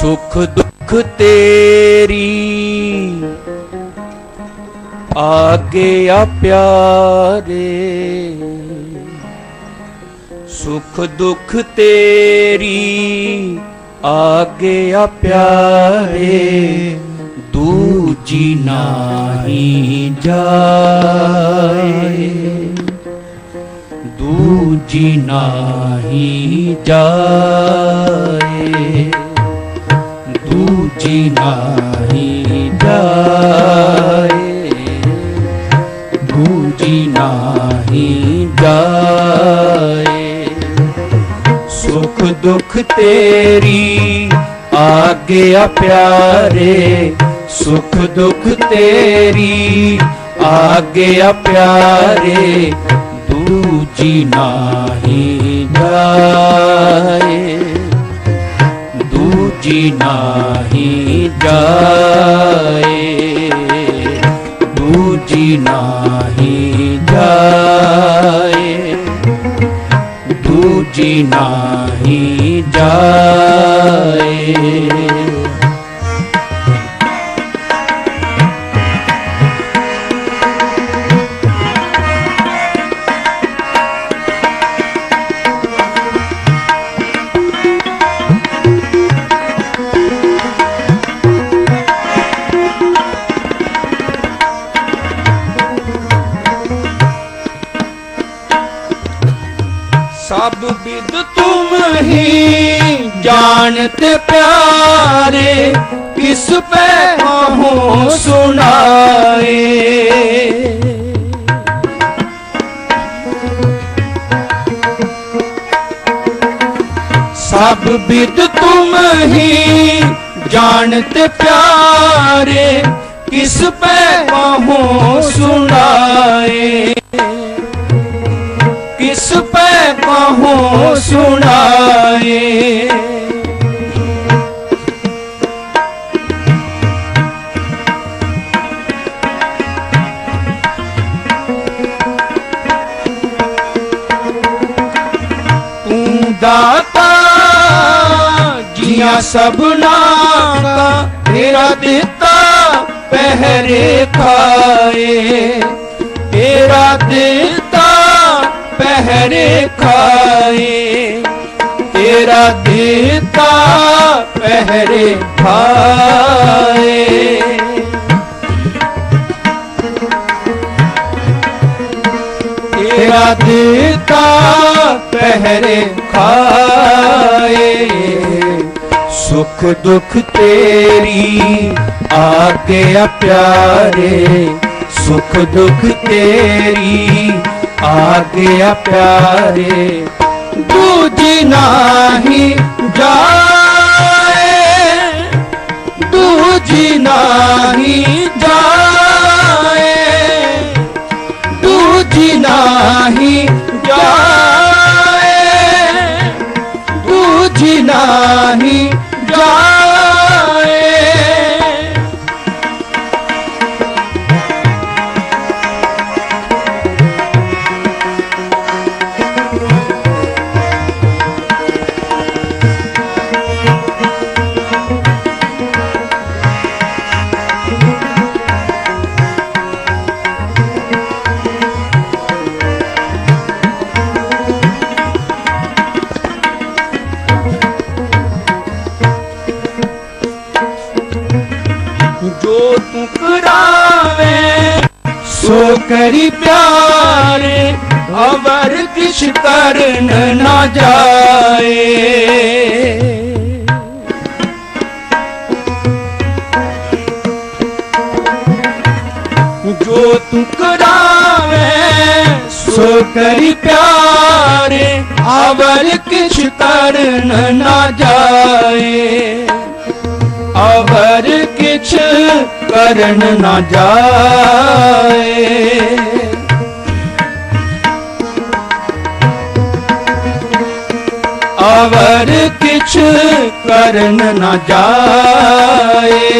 ਸੁਖ ਦੁਖ ਤੇਰੀ। ਆਗਿਆ ਪਿਆਰੇ। ਸੁਖ ਦੁਖ ਤੇਰੀ। ਆਗਿਆ ਪਿਆਰੇ। ਦੂਜੀ ਨਾਹੀ ਜਾਏ। ਦੂਜੀ ਨਾਹੀ ਜਾਏ। ਦੂਜੀ ਨਾਹੀ ਜਾਏ। ਦੂਜੀ ਨਾਹੀ ਜਾਏ। ਸੁਖ ਦੁਖ ਤੇਰੀ, ਆਗਿਆ ਪਿਆਰੇ। ਸੁਖ ਦੁਖ ਤੇਰੀ, ਆਗਿਆ ਪਿਆਰੇ। ਦੂਜੀ ਨਾਹੀ ਜਾਏ। ਦੂਜੀ ਨਾਹੀ ਜਾਏ ਦੂਜੀ ਨਾਹੀ ਜਾਏ ਦੂਜੀ ਨਾਹੀ ਜਾਏ। ਤੁਮ ਜਾਣਤ ਪਿਆਰੇ, ਕਿਸ ਪੈ ਕਹੂੰ ਸੁਣਾਏ। ਸਭ ਵਿਦ ਤੁਮ ਹੀ ਜਾਣਤ ਪਿਆਰੇ, ਕਿਸ ਪੈ ਕਹੂੰ ਸੁਣਾਏ। ਕਿਸ ਪੈ ਕਹੂੰ ਸੁਣਾਏ। ਤੂੰ ਦਾਤਾ ਜੀਆਂ ਸਭਨਾ ਕਾ ਤੇਰਾ ਦਿੱਤਾ ਪਹਿਰੇ ਖਾਏ ਤੇਰਾ ਦਿੱਤਾ ਪਹਿਰੇ ਖਾਏ ਤੇਰਾ ਦਿੱਤਾ ਪਹਿਰੇ ਖਾਏ ਸੁਖ ਦੁਖ ਤੇਰੀ ਆਗਿਆ ਪਿਆਰੇ। ਸੁਖ ਦੁਖ ਤੇਰੀ ਆਗਿਆ ਪਿਆਰੇ ਦੂਜੀ ਨਾਹੀ ਜਾਏ ਦੂਜੀ ਨਾਹੀ ਜਾਏ ਦੂਜੀ ਨਾਹੀ ਜਾਏ ਦੂਜੀ ਨਾਹੀ ਸੋ ਕਰੀ ਪਿਆਰੇ ਅਵਰ ਕਿਛ ਕਰਨ ਨਾ ਜਾਏ ਜੋ ਤੂੰ ਕਰਾਵੇ ਸੋ ਕਰੀ ਪਿਆਰੇ ਅਵਰ ਕਿਛ ਕਰਨ ਨਾ ਜਾਏ ਅਵਰ ਕਿਛ ਕਰਨ ਨਾ ਜਾਏ। ਅਵਰ ਕਿਛ ਕਰਨ ਨਾ ਜਾਏ।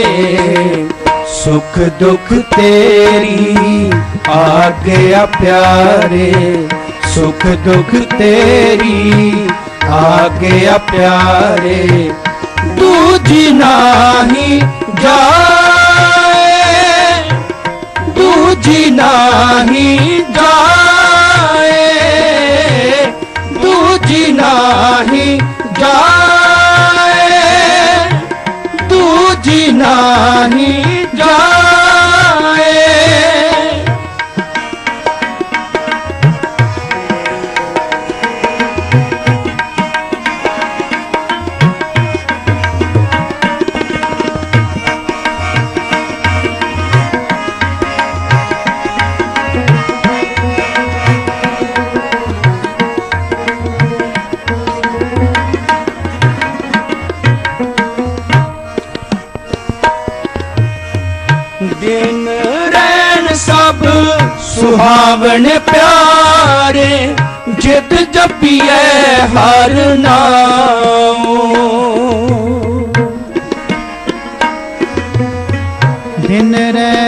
ਸੁਖ ਦੁਖ ਤੇਰੀ ਆਗਿਆ ਪਿਆਰੇ। ਸੁਖ ਦੁਖ ਤੇਰੀ ਆਗਿਆ ਪਿਆਰੇ। ਦੂਜੀ ਨਾਹੀ ਜਾਏ। ਦੂਜੀ ਨਾਹੀ ਜਾਏ। ਦੂਜੀ ਨਾਹੀ ਜਾਏ। ਦੂਜੀ ਨਾਹੀ ਜਾਏ। ਸੁਹਾਵਣ ਪਿਆਰੇ ਜਿਤ ਜਪੀਐ ਹਰ ਨਾਮ। ਦਿਨ ਰੈਣ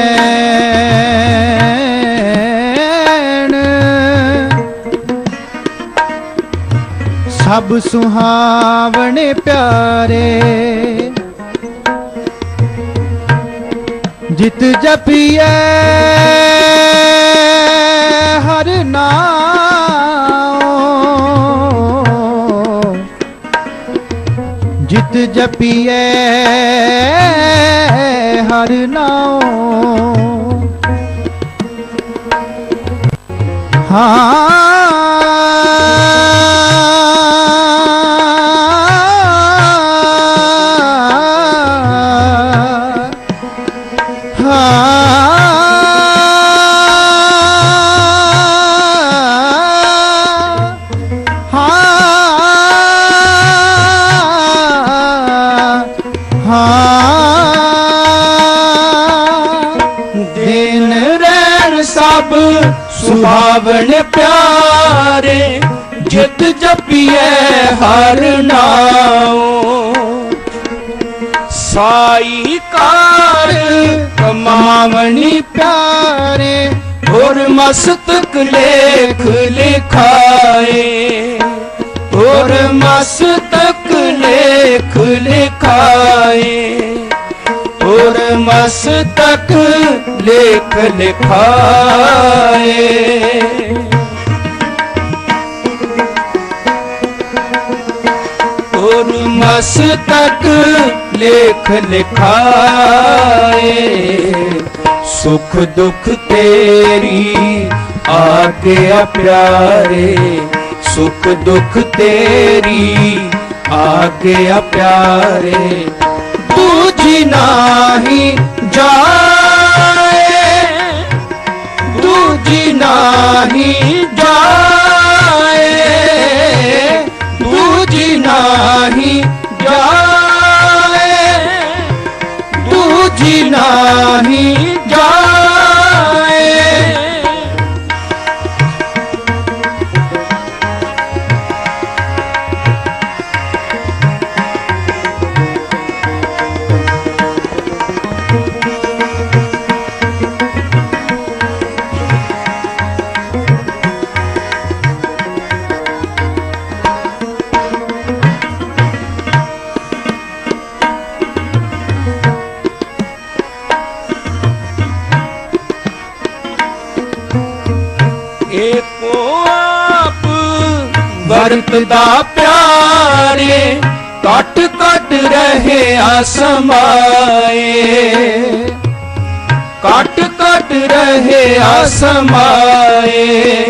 ਸਭ ਸੁਹਾਵਣ ਪਿਆਰੇ ਜਿਤ ਜਪੀਐ ਹਰ ਨਾਮ ਜਿਤ ਜਪੀਐ ਹਰ ਨਾਮ ਹਾਂ ਰਹਿਣ ਸੁਹਾਵਣ ਪਿਆਰੇ, ਜਿਤ ਜਪੀਐ ਹਰ ਨਾਮ ਸਾਈ ਕਾਰ ਕਮਾਵਣੀ ਪਿਆਰੇ ਹੋਰ ਮਸਤਕ ਲੇਖ ਲਿਖਾਏ। ਹੋਰ ਮਸਤਕ ਲੇਖ ਲਿਖਾਏ। ਹੋਰ ਮਸਤਕ ਲੇਖ ਲਿਖਾਏ। ਹੋਰ ਮਸਤਕ ਲੇਖ ਲਿਖਾਏ। ਸੁਖ ਦੁਖ ਤੇਰੀ ਆਗਿਆ ਪਿਆਰੇ ਸੁਖ ਦੁਖ ਤੇਰੀ ਆਗਿਆ ਪਿਆਰੇ ਦੂਜੀ ਨਾਹੀ ਜਾਏ। ਦੂਜੀ ਨਾਹੀ ਜਾਏ। ਦੂਜੀ ਨਾਹੀ ਦਾ ਪਿਆਰੇ ਕਟ ਕਟ ਰਹੇ ਆਸਮਾਏ ਕਟ ਕਟ ਰਹੇ ਆਸਮਾਏ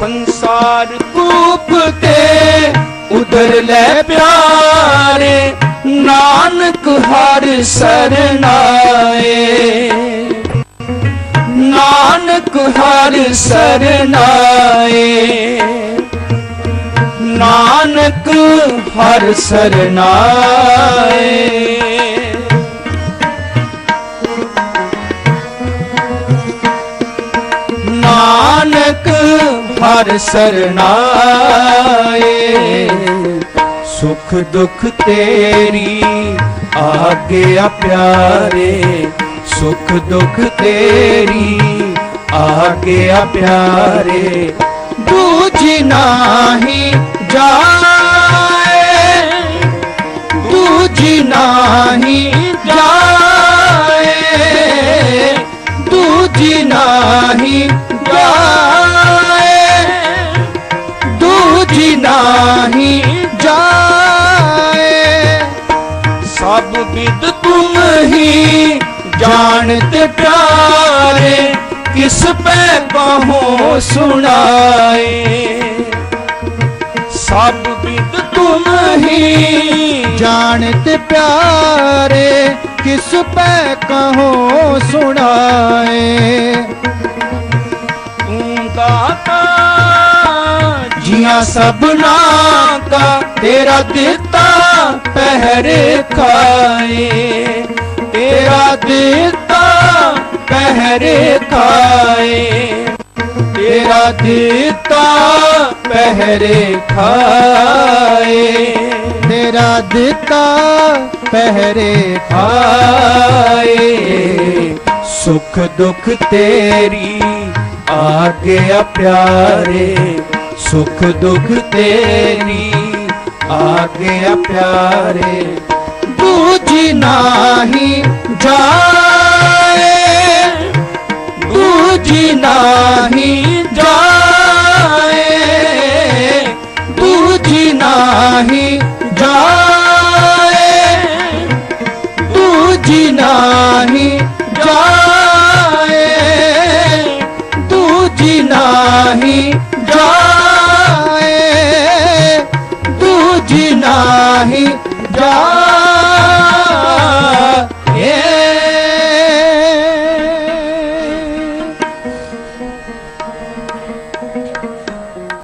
ਸੰਸਾਰ ਕੂਪ ਤੇ ਉਧਰ ਲੈ ਪਿਆਰੇ, ਨਾਨਕ ਹਰ ਸਰਨਾਏ। ਨਾਨਕ ਹਰ ਸਰਨਾਏ। ਨਾਨਕ ਹਰ ਸਰਨਾਏ। ਨਾਨਕ ਹਰ ਸਰਨਾਏ। ਸੁਖ ਦੁਖ ਤੇਰੀ ਆਗਿਆ ਪਿਆਰੇ। ਸੁਖ ਦੁਖ ਤੇਰੀ ਆਗਿਆ ਪਿਆਰੇ। ਦੂਜੀ ਨਾਹੀ ਜਾਏ ਨਾਹੀ ਜਾਏ, ਦੂਜੀ ਨਾਹੀ ਜਾਏ, ਦੂਜੀ ਨਾਹੀ ਜਾਏ। ਸਭ ਵਿਦ ਤੁਮ ਹੀ ਜਾਣਤੇ ਪਿਆਰੇ, ਕਿਸ ਪੈ ਕਹੋ ਸੁਣਾਏ। ਸਭ ਵਿਦ ਤੁਮ ਹੀ ਜਾਣਤ ਪਿਆਰੇ ਕਿਸ ਪੈ ਕਹੋ ਸੁਣਾਏ। ਤੂੰ ਦਾਤਾ ਜੀਆਂ ਸਭਨਾ ਕਾ ਤੇਰਾ ਦਿੱਤਾ ਪਹਿਰੇ ਖਾਏ। ਤੇਰਾ ਦਿੱਤਾ ਪਹਿਰੇ ਖਾਏ। ਤੇਰਾ ਦਿੱਤਾ ਪਹਿਰੇ ਖਾਏ। ਤੇਰਾ ਦਿੱਤਾ ਪਹਿਰੇ ਆਏ ਸੁਖ ਦੁਖ ਤੇਰੀ ਆਗਿਆ ਪਿਆਰੇ। ਸੁਖ ਦੁਖ ਤੇਰੀ ਆਗਿਆ ਪਿਆਰੇ। ਦੂਜੀ ਨਾਹੀ ਜਾਏ ਦੂਜੀ ਨਾਹੀ ਜਾਏ ਦੂਜੀ ਨਾਹੀ ਜਾਏ ਦੂਜੀ ਨਾਹੀ ਜਾਏ ਦੂਜੀ ਨਾਹੀ ਜਾਏ ਦੂਜੀ ਨਾਹੀ ਜਾਏ।